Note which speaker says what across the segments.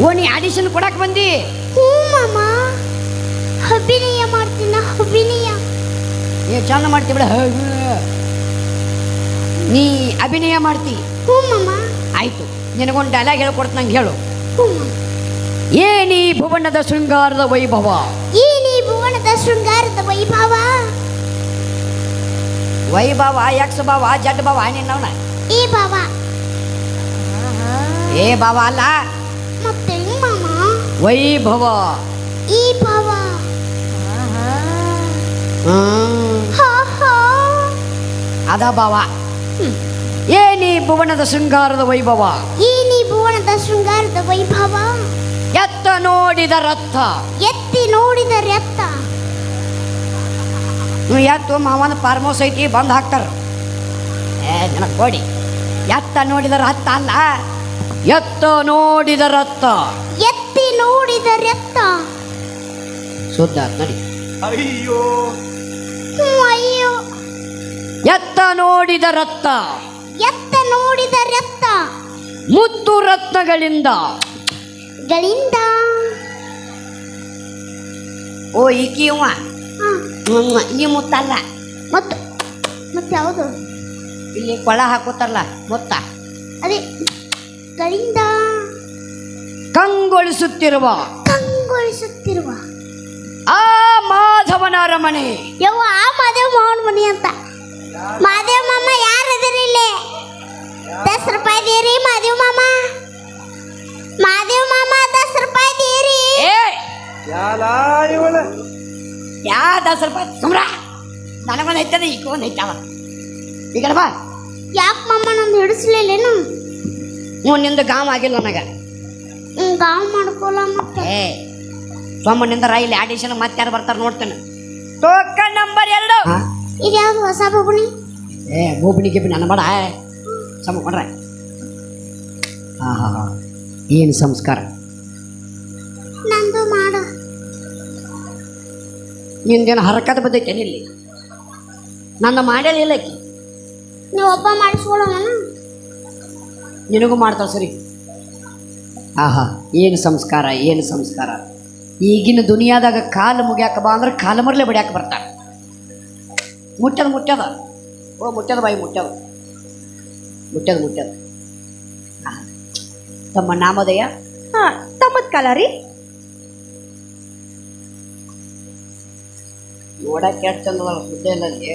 Speaker 1: ಓ ನೀ ಆಡಿಷನ್ ಕೊಡಕ್ ಬಂದಿ.
Speaker 2: ಹ್ಞೂ ಮಾಮ. ಅಭಿನಯ ಮಾಡ್ತೀನ ಅಭಿನಯ
Speaker 1: ನೀ ಚಂದ ಮಾಡ್ತಿ ಬಿಡ. ನೀ ಅಭಿನಯ ಮಾಡ್ತಿ.
Speaker 2: ಹ್ಞೂ ಮಾಮ.
Speaker 1: ಆಯ್ತು. ನಿನಗೊಂದು ಡೈಲಾಗ್ ಹೇಳ್ಕೊಡ್ತ ನಂಗೆ ಹೇಳು.
Speaker 2: ಹ್ಞೂ ಮಾಮ.
Speaker 1: ಏನೀ ಭುವನದ ಶೃಂಗಾರದ ವೈಭವ.
Speaker 2: ಏನಿ ಭುವನದ ಶೃಂಗಾರದ ವೈಭವ.
Speaker 1: ವೈಭವ ಯಕ್ಷ ಭಾವ ಜಡ್ ಭಾವ ನಿನ್ನವನ
Speaker 2: ಏ ಭಾವ.
Speaker 1: ಏ ಭಾವ ಅಲ್ಲ. ವೈಭವ.
Speaker 2: ಈ ಭಾವ.
Speaker 1: ಹ್ಮ್.
Speaker 2: ಹಾ ಹಾ.
Speaker 1: ಅದ ಭಾವ. ಏನಿ ಭುವನದ ಶೃಂಗಾರದ ವೈಭವ?
Speaker 2: ಏನಿ ಭುವನದ ಶೃಂಗಾರದ ವೈಭವ?
Speaker 1: ಎತ್ತ ನೋಡಿದ ರಥ.
Speaker 2: ಎತ್ತಿ ನೋಡಿದ
Speaker 1: ರಥ. ಎತ್ತು ಮಾವನ ಫಾರ್ಮ್ ಹೌಸ್ ಐತಿ ಬಂದು ಹಾಕ್ತಾರ. ಏ ನನಗೆ ಕೊಡಿ. ಎತ್ತ ನೋಡಿದ ರಥ ಅಲ್ಲ ಎತ್ತ ನೋಡಿದ ರಥ.
Speaker 2: ಎತ್ತಿ ನೋಡಿದ ರಕ್ತ.
Speaker 1: ಶುದ್ಧ ನೋಡಿ.
Speaker 3: ಅಯ್ಯೋ.
Speaker 2: ಅಯ್ಯೋ.
Speaker 1: ಎತ್ತ ನೋಡಿದ ರಕ್ತ.
Speaker 2: ಎತ್ತ ನೋಡಿದ ರಕ್ತ.
Speaker 1: ಮುತ್ತು ರತ್ನಗಳಿಂದ.
Speaker 2: ಗಳಿಂದ.
Speaker 1: ಓ ಈಕಿ ಇವ
Speaker 2: ಹಾ.
Speaker 1: ಹ್ಮ್, ಈ ಮುತ್ತಲ್ಲ
Speaker 2: ಮತ್ತು. ಮತ್ತೆ ಯಾವುದು?
Speaker 1: ಇಲ್ಲಿ ಕೊಳ ಹಾಕೋತಾರಲ್ಲ ಮುತ್ತ.
Speaker 2: ಅದೇ ಗಳಿಂದ.
Speaker 1: ಕಂಗೊಳಿಸುತ್ತಿರುವ
Speaker 2: ಕಂಗೊಳಿಸುತ್ತಿರುವ
Speaker 1: ಆ ಮಾಧವನ ಅರಮನೆ.
Speaker 2: ಯವ್ವ ಆ ಮಾದೇವ್ ಮಾವನ ಮನೆ ಅಂತ. ಮಾದೇವ ಮಾಮ ಯಾರು ಅದಿರಿ ಇಲ್ಲಿ? ದಸ್ ರೂಪಾಯಿ ದೇರಿ ಮಾದೇವ್ ಮಾಮ? ಮಾದೇವ್ ಮಾಮ ದಸ್ ರೂಪಾಯಿ ದೇರಿ
Speaker 1: ಏ!
Speaker 3: ಯಾಲ ಇವಳ?
Speaker 1: ಯಾ ದಸ ರೂಪಾಯಿ ಸುಮ್ರ. ನನಗೊಂದು ಐತದ ಈಗ ಒಂದು ಐತವ. ಈಗ ಬಾ.
Speaker 2: ಯಾಕೆ ಮಾಮ ನಂದು ಹಿಡಿಸ್ಲಿಲ್ಲೇನು?
Speaker 1: ಹ್ಞೂ ನಿಂದು ಗಾಮ ಆಗಿಲ್ಲ ನನಗೆ.
Speaker 2: ಗಾವ್ ಮಾಡ್ಕೊಲ್ಲ ಮತ್ತೆ.
Speaker 1: ಏ ಸೋಮನಿಂದ ಇಲ್ಲಿ ಆಡಿಷನ್ ಮತ್ತೆ ಯಾರು ಬರ್ತಾರೆ ನೋಡ್ತೇನೆ. ಟೋಕನ್ ನಂಬರ್ ಎರಡು.
Speaker 2: ಇದು ಯಾವ್ದು ಹೊಸ ಬೊಬ್ಬಣಿ?
Speaker 1: ಏ ಗೋಪಿನಿ ಗಿಪಿನಿ ನನ್ನ ಬೇಡ ಸಮ ಕೊಡ್ರೆ. ಹಾಂ ಹಾಂ ಹಾಂ. ಏನು ಸಂಸ್ಕಾರ?
Speaker 2: ನಂದು ಮಾಡು.
Speaker 1: ನಿಂದೇನು ಹರಕತ್ ಬಂದೈತೆ ಇಲ್ಲಿ? ನನ್ನ ಮಾಡಲಿಲ್ಲ ನೀ
Speaker 2: ನೀವು ಒಬ್ಬ ಮಾಡಿಸ್ಕೊಳ್ಳೋಣ.
Speaker 1: ನಿನಗೂ ಮಾಡ್ತಾವ ಸರಿ. ಆಹಾ ಏನು ಸಂಸ್ಕಾರ ಏನು ಸಂಸ್ಕಾರ? ಈಗಿನ ದುನಿಯಾದಾಗ ಕಾಲು ಮುಗ್ಯಾಕ ಬಾ ಅಂದ್ರೆ ಕಾಲು ಮರಲೆ ಬಡಿಯಾಕ ಬರ್ತಾರೆ. ಮುಟ್ಟದ ಮುಟ್ಟದ. ಓ ಮುಟ್ಟದ ಬಾಯಿ ಮುಟ್ಟದ. ಮುಟ್ಟದ ಮುಟ್ಟ್ಯದ ಆಹಾ. ತಮ್ಮ ನಾಮೋದಯ
Speaker 4: ಹಾ ತಮ್ಮದ ಕಾಲ ರೀ.
Speaker 1: ನೋಡಕ್ಕೆ ಎಷ್ಟು ಚಂದದಲ್ಲ ಸುದ್ದಿ ಇಲ್ಲಲ್ಲಿ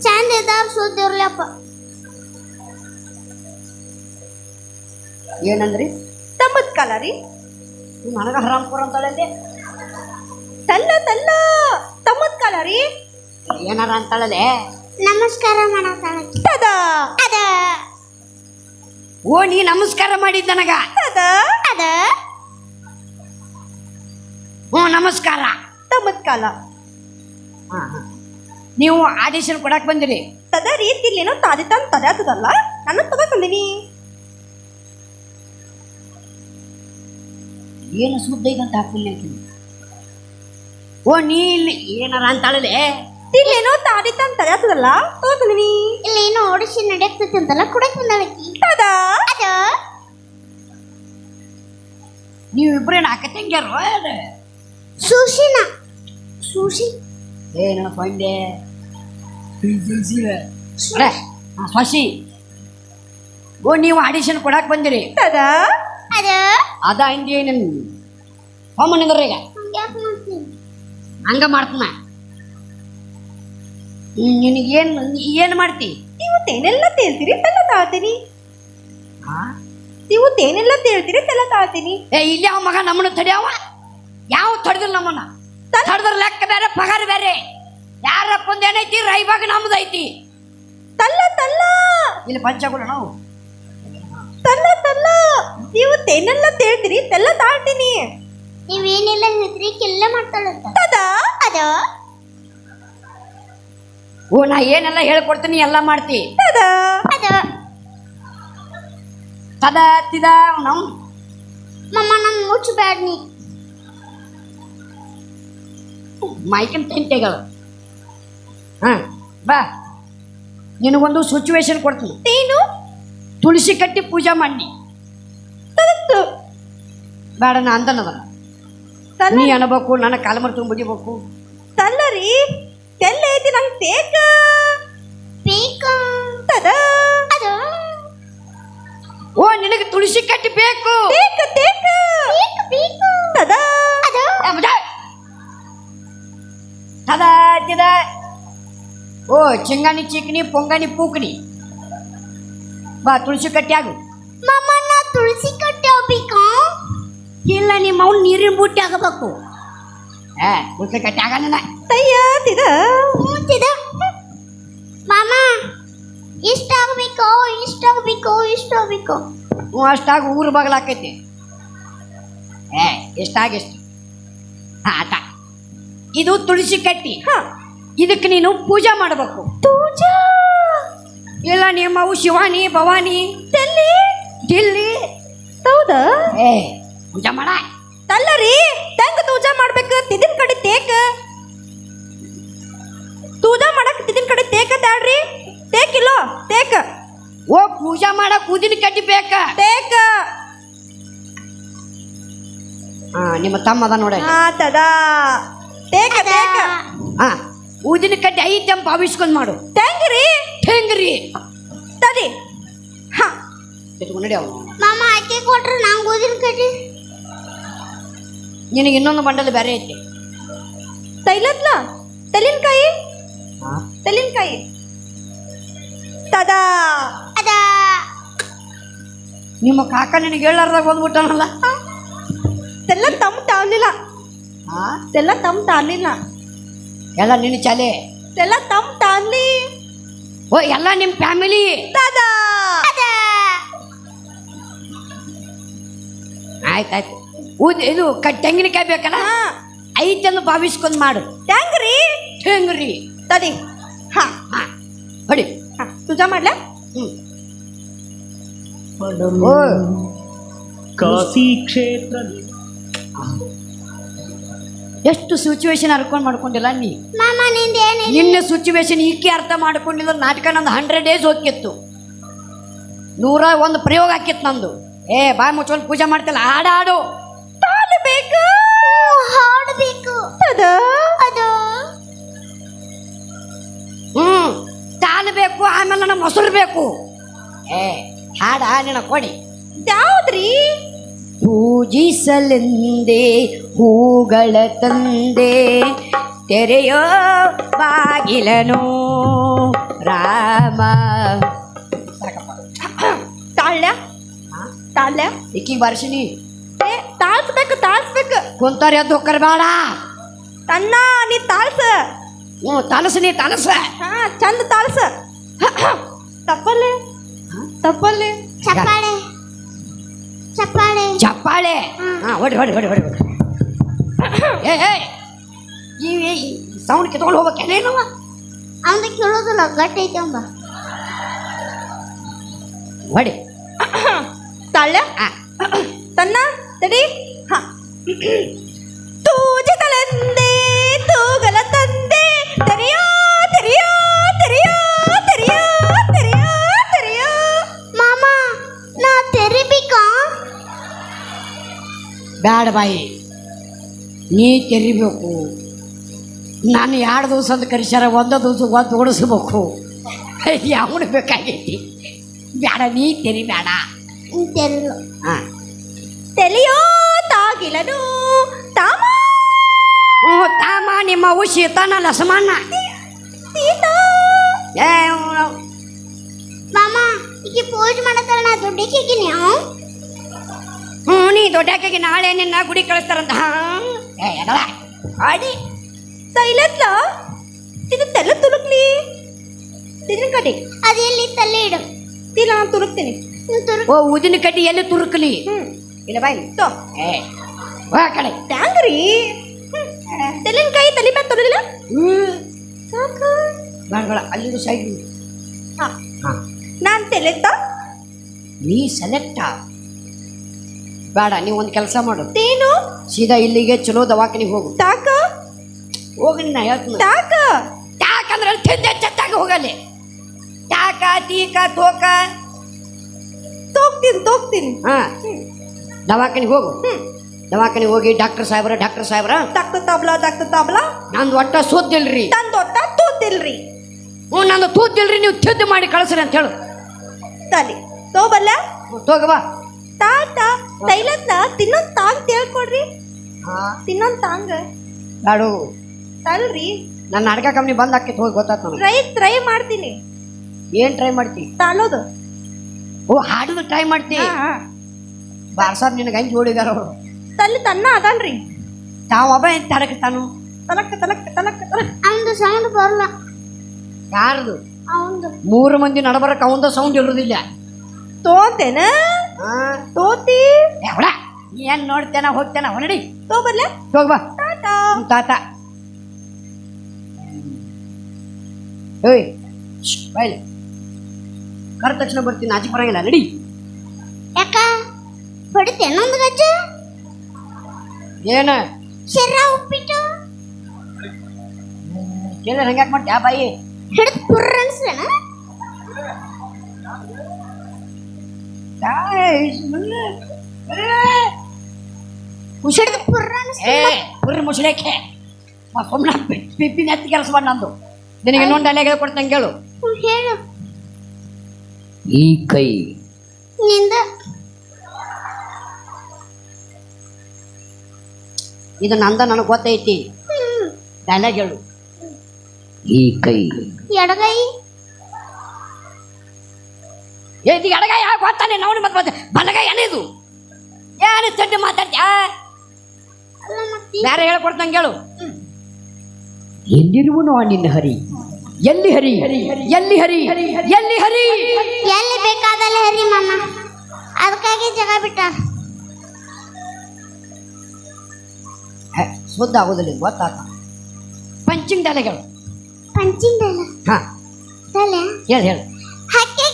Speaker 2: ಚಂದ ಇದ್ದಾರ ಸುದ್ದಿ ಇರ್ಲಪ್ಪ
Speaker 1: ಏನಂದ್ರಿ?
Speaker 4: ತಮ್ಮದ್ ಕಾಲ ರೀ?
Speaker 1: ನನಗೆ ಹರಾಮ್ಪುರ ಅಂತಳಲ್ಲಿ
Speaker 4: ತಲ್ಲ ತಲ್ಲ ತಮ್ಮದ್ ಕಾಲ ರೀ?
Speaker 1: ಏನಾರ ಅಂತಾಳಲೆ
Speaker 2: ನಮಸ್ಕಾರ ಮಾಡ
Speaker 4: ತದ.
Speaker 2: ಅದ
Speaker 1: ಓ ನೀ ನಮಸ್ಕಾರ ಮಾಡಿದ್ದ ನನಗ?
Speaker 4: ತದ.
Speaker 2: ಅದ
Speaker 1: ಹ್ಞೂ ನಮಸ್ಕಾರ.
Speaker 4: ತಮ್ಮದ್ ಕಾಲ.
Speaker 1: ಹಾ, ಹಾ. ನೀವು ಆಡಿಷನ್ ಕೊಡಕ್ ಬಂದಿರಿ.
Speaker 4: ತದ ರೀ ತಿಲ್ಲೇನೋ ತಾದಿ ಆತದಲ್ಲ ನನ್ನ ನಾನು
Speaker 1: ಏನು ಸುದ್ದ ಅಂತ ಹಾಕಿಲ್ಲ ಓ ನೀ ಇಲ್ಲಿ ಏನಾರ ಅಂತಾಳಲೆ
Speaker 4: ಇಲ್ಲೇನೋ ತಾಡಿತ ಅಂತ ತದಾತದಲ್ಲ ತಗೋತಂದಿನಿ
Speaker 2: ಇಲ್ಲಿ ಏನೋ ಓಡಿಸಿ ನಡೆಯಕ್ತೈತಿ ಅಂತಲ್ಲ ಕುಡಕ್ ಬಂದಾಳಕಿ ಅದ
Speaker 1: ನೀವಿಬ್ರೇನು ಹಾಕ ಅದ
Speaker 2: ಸುಶಿನ. ಸುಶಿ.
Speaker 1: ಏ ನನ್ನ ಫಂಡೆ ಸ್ವಸಿ ಓ ನೀವು ಆಡಿಷನ್ ಕೊಡಕ್ ಬಂದಿರಿ.
Speaker 4: ತದ
Speaker 2: ಅದ?
Speaker 1: ಅದ ಹಿಂದಿ ಈಗ. ಹಂಗ ಮಾಡ್ತಾನ. ನಿನಗೇನು ಏನು ಮಾಡ್ತಿ?
Speaker 4: ನೀವು ತೇನೆಲ್ಲ ತೇಳ್ತೀರಿ ತಲ್ಲ ತಾಳ್ತೀನಿ. ನೀವು ತೇನೆಲ್ಲ ತೇಳ್ತೀರಿ ತಲ್ಲ ತಾಳ್ತೀನಿ.
Speaker 1: ಏ ಇಲ್ಲಿ ಅವ ಮಗ ನಮ್ಮನ್ನ ತಡಿಯವ? ಯಾವ ತಡೆದಿಲ್ಲ ನಮ್ಮನ್ನ? ತಡೆದ್ರ ಲೆಕ್ಕ ಬೇರೆ ಪಗಾರ ಬೇರೆ. ಯಾರಪ್ಪ ಒಂದೇನೈತಿ ಏನೈತಿ? ರೈಬಾಗ ನಮ್ದೈತಿ.
Speaker 4: ತಲ್ಲ ತಲ್ಲ.
Speaker 1: ಇಲ್ಲಿ ಪಂಚಗುಳ ನಾವು.
Speaker 4: ತಲ್ಲ ತಲ್ಲ. ನೀವು ತೇನೆಲ್ಲ ತೇಳ್ತೀರಿ ತಲ್ಲ ತಾಳ್ತೀನಿ.
Speaker 2: ನೀವೇನೆಲ್ಲ ಹೇಳ್ತೀರಿ ಕೆಲ್ಲ ಮಾಡ್ತಾಳಂತ
Speaker 4: ತದ
Speaker 2: ಅದ
Speaker 1: ಓ ನಾ ಏನೆಲ್ಲ ಹೇಳ್ಕೊಡ್ತೀನಿ ಎಲ್ಲ ಮಾಡ್ತಿ.
Speaker 4: ತದ
Speaker 2: ಅದ
Speaker 1: ತದ ತಿದ ನಮ್.
Speaker 2: ಮಮ್ಮ ನಮ್ ಮುಚ್ಚು ಬ್ಯಾಡ್ ನೀ.
Speaker 1: ಮೈಕನ್ ತೆಂಟೆಗಳು ಹಾ ಬಾ. ನಿನಗೊಂದು ಸಿಚುವೇಶನ್ ಕೊಡ್ತೀನಿ.
Speaker 4: ತೇನು
Speaker 1: ತುಳಸಿ ಕಟ್ಟಿ ಪೂಜೆ ಮಾಡಿ.
Speaker 4: ತದತ್ತು.
Speaker 1: ಬೇಡ ನಾ ಅಂದನದ ನೀ ಅನ್ಬೇಕು ನನ್ನ ಕಾಲಮರ್ ತುಂಬ ತಲ್ಲ
Speaker 4: ತಲ್ಲರಿ. ತೆಲ್ಲ ಐತಿ ನಂಗೆ ತೇಕ
Speaker 2: ಬೇಕು
Speaker 4: ತದ.
Speaker 2: ಅದು
Speaker 1: ಓ ನಿನಗೆ ತುಳಸಿ ಕಟ್ಟಿ ಬೇಕು.
Speaker 4: ತೇಕ ತೇಕ
Speaker 2: ಬೇಕು ಬೇಕು
Speaker 4: ತದ.
Speaker 2: ಅದು.
Speaker 1: ತದ ತಿದ. ಓ ಚಿಂಗಾಣಿ ಚಿಕ್ನಿ ಪೊಂಗಾಣಿ ಪೂಕಣಿ. ಬಾ ತುಳಸಿ ಕಟ್ಟಿ ಆಗು.
Speaker 2: ಮಾಮ ನಾ ತುಳಸಿ ಕಟ್ಟಿ ಹೋಗ್ಬೇಕಾ
Speaker 1: ಇಲ್ಲ ನಿಮ್ಮ ಅವ್ನು ನೀರಿನ ಬುಟ್ಟಿ ಆಗಬೇಕು. ಏ ತುಳಸಿ ಕಟ್ಟಿ ಆಗಲ್ಲ
Speaker 4: ತಯ್ಯ ತಿದ
Speaker 2: ತಿದ ಮಾಮ ಇಷ್ಟ ಆಗ್ಬೇಕು ಇಷ್ಟ ಆಗ್ಬೇಕು ಇಷ್ಟ ಆಗ್ಬೇಕು.
Speaker 1: ಹ್ಞೂ ಅಷ್ಟಾಗ ಊರು ಬಗಲಾಕೈತಿ ಏ ಎಷ್ಟಾಗ ಎಷ್ಟು ಹಾ ಆಟ ಇದು ತುಳಸಿ ಕಟ್ಟಿ.
Speaker 4: ಹಾಂ.
Speaker 1: ಇದಕ್ಕೆ ನೀನು ಪೂಜೆ ಮಾಡಬೇಕು. ಇಲ್ಲ ನಿಮ್ಮವು ಶಿವಾನಿ ಭವಾನಿ.
Speaker 4: ತೆಲ್ಲಿ
Speaker 1: ದಿಲ್ಲಿ.
Speaker 4: ಹೌದಾ?
Speaker 1: ಏ ಪೂಜೆ ಮಾಡ.
Speaker 4: ತಲ್ಲರಿ ತಂಗ ತೂಜಾ ಮಾಡ್ಬೇಕು ತಿದಿನ ಕಡೆ ತೇಕ. ತೂಜಾ ಮಾಡಕ್ ತಿದಿನ ಕಡೆ ತೇಕ ತಾಡ್ರಿ ತೇಕಿಲ್ಲೋ ತೇಕ
Speaker 1: ಓ ಪೂಜಾ ಮಾಡಕ್ ಕೂದಿನ ಕಡ್ಡಿ ಬೇಕ.
Speaker 4: ತೇಕ.
Speaker 1: ಹಾ ನಿಮ್ಮ ತಮ್ಮದ ನೋಡ.
Speaker 4: ಆ ತದಾ. ತೇಕ ತೇಕ.
Speaker 1: ಹಾ. ಊದಿನ ಕಟ್ಟಿ ಐತೆ ಅಂತ ಭಾವಿಸ್ಕೊಂಡ್ ಮಾಡು.
Speaker 4: ತೆಂಗ್ರಿ?
Speaker 1: ಹೆಂಗ್ರಿ
Speaker 4: ತದಿ ಹ.
Speaker 1: ನಡಿ ಅವನು.
Speaker 2: ಮಾಮ ಅಕ್ಕಿ ಕೊಟ್ರೆ ನಂಗೆ ಊದಿನ ಕಡ್ಡಿ.
Speaker 1: ನಿನಗೆ ಇನ್ನೊಂದು ಬಂಡಲ್ ಬೇರೆ ಐತಿ.
Speaker 4: ತೈಲತ್ಲ ತೆಲಿನ್ಕಾಯಿ?
Speaker 1: ಹಾ?
Speaker 4: ತದಾ.
Speaker 2: ಅದಾ.
Speaker 1: ನಿಮ್ಮ ಕಾಕ ನಿನಗೆ ಹೇಳಾರ್ದಾಗ ಬಂದ್ಬಿಟ್ಟನಲ್ಲ
Speaker 4: ತೆಲ್ಲ ತಮ್ಮ ತಾನಿಲ್ಲ
Speaker 1: ಹಾ?
Speaker 4: ತೆಲ್ಲ ತಮ್ಮ ತಾನ್ಲಿಲ್ಲ
Speaker 1: ಎಲ್ಲ ನಿನ್ನ ಚಾಲೆ?
Speaker 4: ಎಲ್ಲ ತಮ್ಮ ತಾನ್ಲಿ.
Speaker 1: ಓ ಎಲ್ಲ ನಿಮ್ಮ ಫ್ಯಾಮಿಲಿ?
Speaker 2: ದಾದಾ.
Speaker 1: ಆಯ್ತಾಯ್ತು ಊದ್ ಇದು ಕ ತೆಂಗಿನಕಾಯಿ ಬೇಕಲ್ಲ? ಐತನ್ನು ಭಾವಿಸ್ಕೊಂಡು ಮಾಡು.
Speaker 4: ತೆಂಗ್ರಿ
Speaker 1: ತೆಂಗ್ರಿ
Speaker 4: ತದಿ ಹಾ.
Speaker 1: ಹಾ ಹೊಡಿ.
Speaker 4: ಹಾ ತುಜ ಮಾಡ್ಲಾ?
Speaker 1: ಹ್ಞೂ
Speaker 5: ಕಾಫಿ
Speaker 1: ಓ.
Speaker 5: ಕಾಶಿ ಕ್ಷೇತ್ರ
Speaker 1: ಎಷ್ಟು ಸಿಚುವೇಶನ್ ಅರ್ಕೊಂಡು ಮಾಡ್ಕೊಂಡಿಲ್ಲ ನೀ? ನಿನ್ನ ಸಿಚುವೇಶನ್ ಈಕೆ ಅರ್ಥ ಮಾಡ್ಕೊಂಡಿಲ್ಲ ನಾಟಕ ನಂದು ಹಂಡ್ರೆಡ್ ಡೇಸ್ ಹೋಗಿತ್ತು ನೂರ ಒಂದು ಪ್ರಯೋಗ ಆಕಿತ್ತು ನಂದು. ಏ ಬಾಯ್ ಮುಚ್ಕೊಂಡು ಪೂಜೆ ಮಾಡ್ತಿಲ್ಲ ಹಾಡು ಹಾಡು. ಹ್ಮ್ ತಾಳು ಬೇಕು ಆಮೇಲೆ ನನ್ನ ಮೊಸರು ಬೇಕು. ಏ ಹಾಡ ನಿನ್ನ ಕೊಡಿ.
Speaker 4: ಯಾವ್ದ್ರಿ?
Speaker 1: ಪೂಜಿಸಲೆಂದೇ ಹೂಗಳ ತಂದೆ ತೆರೆಯೋ ಬಾಗಿಲನು ರಾಮ.
Speaker 4: ತಾಳ್ಯ ತಾಳ್ಯ
Speaker 1: ಇಕ್ಕಿ ಬರ್ಸಿನಿ.
Speaker 4: ಏ ತಾಳ್ಸ್ಬೇಕು ತಾಳ್ಸ್ಬೇಕು.
Speaker 1: ಕುಂತಾರ ಎದ್ದು ಹೋಕ್ಕರ್ ಬೇಡ.
Speaker 4: ತನ್ನ ನೀ ತಾಳ್ಸ.
Speaker 1: ಹ್ಞೂ ತಲಸನಿ ತಾಳಸ.
Speaker 4: ಹಾ ಚಂದ ತಾಳ್ಸ. ತಪ್ಪಲ್ಲಿ? ತಪ್ಪಲ್ಲಿ?
Speaker 2: ಚಪ್ಪಾಳೆ. ಚಪ್ಪಾಳೆ.
Speaker 1: ಚಪ್ಪಾಳೆ. ಹಾಂ ಹೊಡಿ ಹೊಡಿ ಹೊಡಿ ಹೊಡಿ ಹೊಡಿ. ಏ ಏ ಈ ಸೌಂಡ್ ಕಿತ್ಕೊಂಡು ಹೋಗ್ಬೇಕೇನೇನು
Speaker 2: ಅವನ ಕೇಳೋದಿಲ್ಲ ಗಟ್ಟಿ ಐತೆ ಅಂಬ.
Speaker 1: ಹೊಡಿ.
Speaker 4: ತಾಳ್ಯ? ತನ್ನ ತಡಿ. ಹ.
Speaker 1: ಬ್ಯಾಡ ಬಾಯಿ ನೀ ತೆರಿಬೇಕು. ನಾನು ಎರಡು ದಿವಸ ಅಂತ ಕರೆಸ್ಯಾರ ಒಂದು ದಿವಸ ಒಂದು ಓಡಿಸ್ಬೇಕು ಯಾವನು ಬೇಕಾಗೈತಿ? ಬೇಡ ನೀ ತೆರಿ ಬೇಡ
Speaker 2: ತೆರಿಲು
Speaker 1: ಹಾಂ.
Speaker 4: ತೆಲಿಯೋ ತಾಗಿಲನು ತಾಮ.
Speaker 1: ಓ ತಾಮ ನಿಮ್ಮ ಲಸಮಾನ.
Speaker 4: ಸೀತಾ
Speaker 1: ಏ
Speaker 2: ಮಾಮ ಈಗ ಪೂಜೆ ಮಾಡತ್ತಾರ ನಾ ದುಡ್ಡಿಗೆ ಹೇಗಿನಿ
Speaker 1: ದೊಡ್ಡ ನೀ ದೊಡ್ಡಕ್ಕಾಗಿ ನಾಳೆ ನಿನ್ನ ಗುಡಿ ಕಳಿಸ್ತಾರಂತ. ಆಡಿ
Speaker 4: ತೈಲತ್ಲ ಇದು ತಲೆ ತುರುಕ್ಲಿ. ತಿನ್ನ ಕಡಿ
Speaker 2: ಎಲ್ಲಿ? ತಲೆ ಇಡು.
Speaker 4: ತಿನ್ನ ನಾನು ತುರುಕ್ತೀನಿ.
Speaker 1: ಓ ಉದಿನ ಕಡ್ಡಿ ಎಲ್ಲಿ ತುರುಕ್ಲಿ? ಇಲ್ಲ ಬಾಯಿ
Speaker 4: ತೋ.
Speaker 1: ಏ ಬಾ ಕಡೆ.
Speaker 4: ಟ್ಯಾಂಗ್ರಿ ತೆಲಿನಕಾಯಿ ತಲೆ ಮೇಲೆ ತೊಡಗಿಲ್ಲ
Speaker 1: ಹ್ಞೂ
Speaker 4: ಸಾಕ.
Speaker 1: ಬೇಡ ಅಲ್ಲಿದು ಸೈಡ್
Speaker 4: ಹಾಂ.
Speaker 1: ಹಾಂ.
Speaker 4: ನಾನು ತೆಲೆತ್ತ
Speaker 1: ನೀ ಸೆಲೆಕ್ಟ ಬೇಡ ನೀವು ಒಂದು ಕೆಲಸ ಮಾಡು.
Speaker 4: ಏನು?
Speaker 1: ಸೀದಾ ಇಲ್ಲಿಗೆ ಚಲೋ ದವಾಖಾನಿಗೆ ಹೋಗು.
Speaker 4: ತಾಕ?
Speaker 1: ಹೋಗಿ ನಾ ಹೇಳ್ತೀನಿ
Speaker 4: ತಾಕ?
Speaker 1: ಯಾಕಂದ್ರೆ ತಿಂದೆ ಚೆತ್ತಾಗ ಹೋಗಲ್ಲಿ. ತಾಕ ತೀಕ ತೋಕ.
Speaker 4: ತೋಗ್ತೀನಿ ತೋಗ್ತೀನಿ
Speaker 1: ಹಾಂ. ದವಾಖಾನಿಗೆ ಹೋಗು.
Speaker 4: ಹ್ಮ್.
Speaker 1: ದವಾಖಾನೆ ಹೋಗಿ ಡಾಕ್ಟರ್ ಸಾಹೇಬ್ರ ಡಾಕ್ಟರ್ ಸಾಹೇಬ್ರ.
Speaker 4: ತಕ್ಕ ತಾಬ್ಲಾ ತಕ್ಕ ತಾಬ್ಲಾ?
Speaker 1: ನಂದು ಒಟ್ಟ ಸೋದಿಲ್ರಿ
Speaker 4: ನಂದು ಒಟ್ಟ ತೂತಿಲ್ರಿ.
Speaker 1: ಹ್ಞೂ ನಂದು ತೂತಿಲ್ರಿ ನೀವು ತಿದ್ದು ಮಾಡಿ ಕಳಿಸ್ರಿ ಅಂತ ಹೇಳು.
Speaker 4: ತಲಿ ತೋಬಲ್ಲ
Speaker 1: ತೋಗವಾ
Speaker 4: ತಾತ. ತೈಲತ್ನ ತಿನ್ನೊಂದ್ ತಾಂಗ್ ತೇಳ್ಕೊಡ್ರಿ. ತಿನ್ನೊಂದ್ ತಾಂಗ್.
Speaker 1: ನಾಡು
Speaker 4: ತಲ್ರಿ.
Speaker 1: ನನ್ನ ಅಡ್ಗೆ ಕಂಪ್ನಿ ಬಂದ್ ಆಕೈತೆ ಹೋಗಿ ಗೊತ್ತಾಯ್ತು ನನಗೆ.
Speaker 4: ಟ್ರೈ ಟ್ರೈ ಮಾಡ್ತೀನಿ.
Speaker 1: ಏನ್ ಟ್ರೈ ಮಾಡ್ತಿ?
Speaker 4: ತಾಳೋದು.
Speaker 1: ಓ ಹಾಡುದು ಟ್ರೈ ಮಾಡ್ತಿ. ಬಾರ್ಸಾರ್ ನಿನಗೆ ಹೆಂಗೆ ಜೋಡಿದಾರ? ಅವರು
Speaker 4: ತಲ್ಲಿ ತನ್ನ ಅದನ್ರಿ
Speaker 1: ತಾವು ಒಬ್ಬ ಎಂತ ತಾನು?
Speaker 4: ತಲಕ್ ತಲಕ್ ತಲಕ್ ತಲಕ್.
Speaker 2: ಅವನದು ಸೌಂಡ್ ಬರಲ್ಲ.
Speaker 1: ಯಾರ್ದು?
Speaker 2: ಅವನದು
Speaker 1: ಮೂರು ಮಂದಿ ನಡಬರಕ್ಕೆ ಅವಂದ ಸೌಂಡ್ ಇರೋದಿಲ್ಲ.
Speaker 4: ತೋತೇನ? ತೋತಿ?
Speaker 1: ಯಾವಳ ಏನ್ ನೋಡ್ತೇನ ಹೋಗ್ತೇನ ತೋ
Speaker 4: ತೋಬಲ್ಲ
Speaker 1: ಹೋಗ್ಬಾ ತಾತ. ಏಯ್ ಬಾಯ್ಲಿ. ಕರೆದ ತಕ್ಷಣ ಬರ್ತೀನಿ ಆಚೆ ಬರಂಗಿಲ್ಲ ನಡಿ.
Speaker 2: ಯಾಕ? ಹೊಡಿತೇನೊಂದು ಗಜ್ಜ?
Speaker 1: ಏನ?
Speaker 2: ಶರ ಉಪ್ಪಿಟ್ಟು?
Speaker 1: ಕೇಳಿದ್ರೆ ಹಂಗ್ಯಾಕೆ ಮಾಡ್ತೀಯ ಬಾಯಿ.
Speaker 2: ಹಿಡಿದು ಪುರ್ರ ಅನ್ಸ್ಲೇನ ಪುರ್ರಿ
Speaker 1: ಮುಸ್ಲೇಕೆ. ಸುಮ್ಮನೆ ಪಿಪ್ಪಿ ನೆತ್ತಿ ಕೆಲಸ ಮಾಡಿ ನಂದು. ನಿನಗೆ ಇನ್ನೊಂದು ಅಲೆಗೆ ಕೊಡ್ತಂಗೆ ಕೇಳು
Speaker 2: ಹೇಳು.
Speaker 1: ಈ ಕೈ.
Speaker 2: ನಿಂದ.
Speaker 1: ಇದು ನಂದ ನನಗೆ ಗೊತ್ತೈತಿ. ಡೈಲಾಗ್ ಹೇಳು. ಈ ಕೈ.
Speaker 2: ಎಡಗೈ.
Speaker 1: ಇದು ಎಡಗೈ ಯಾಕೆ ಗೊತ್ತಾನೆ ನೋಡಿ ಮತ್ತೆ ಮತ್ತೆ ಬಲಗೈ ಏನಿದು? ಏನು ಚಡ್ಡಿ ಮಾತಾಡ್ತ್ಯಾ? ಬೇರೆ ಹೇಳ್ಕೊಡ್ತಂಗೆ ಹೇಳು. ಎಲ್ಲಿರುವನು ನಿನ್ನ ಹರಿ? ಎಲ್ಲಿ ಹರಿ? ಎಲ್ಲಿ ಹರಿ? ಎಲ್ಲಿ ಹರಿ?
Speaker 2: ಎಲ್ಲಿ ಬೇಕಾದಲ್ಲಿ ಹರಿ ಮಾಮ. ಅದಕ್ಕಾಗಿ ಜಗ ಬಿಟ್ಟ.
Speaker 1: ಹೇ, ಶುದ್ಧ ಆಗೋದಿಲ್ಲ ಗೊತ್ತಾತ ಪಂಚಿಂಗ್ ಡೈಲಾಗ್ ಹೇಳು
Speaker 2: ಪಂಚಿಂಗ್
Speaker 1: ಹಾ.
Speaker 2: ತಲೆ?
Speaker 1: ಹೇಳು ಹೇಳು.
Speaker 2: ಹಕ್ಕಿಗೆ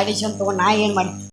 Speaker 1: ಆಡಿಷನ್ ತಗೊಂಡು ನಾ ಏನು ಮಾಡಿ